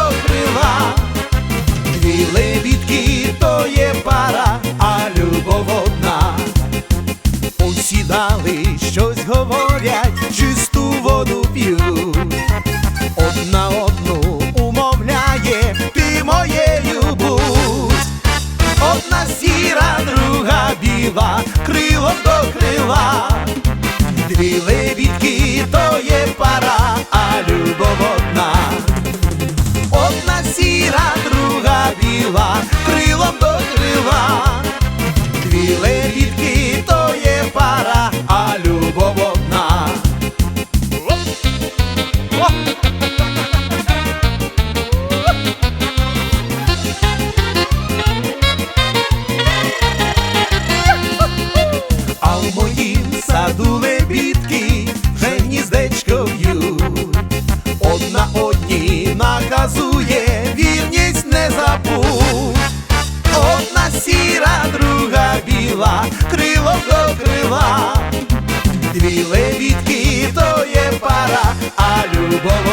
крилом крила. Дві лебідки, то є пара, а любов одна. Усі дали щось говорять, чисту воду п'ють. Одна одну умовляє, ти моєю будь. Одна сіра, друга біла, крилом до крила. Дві біла, крилом до крила. Дві лебідки, то є пара, а любов одна. А в моїм саду лебідки вже гніздечко в'ють. Одна одній наказує, сіра, друга біла, крило до крила. Дві левітки то є пара, а любов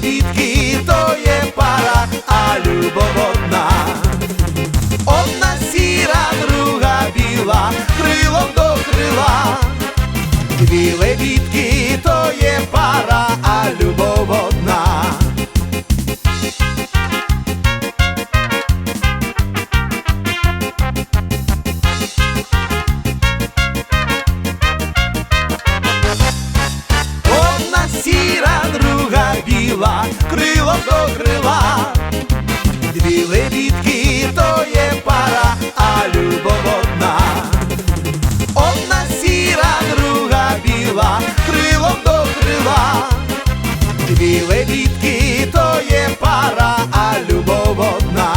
Дві то є пара, а любов одна. Одна сіра, друга біла, крилом до крила. Дві лебідки, крила. Дві лебідки, то є пара, а любов одна.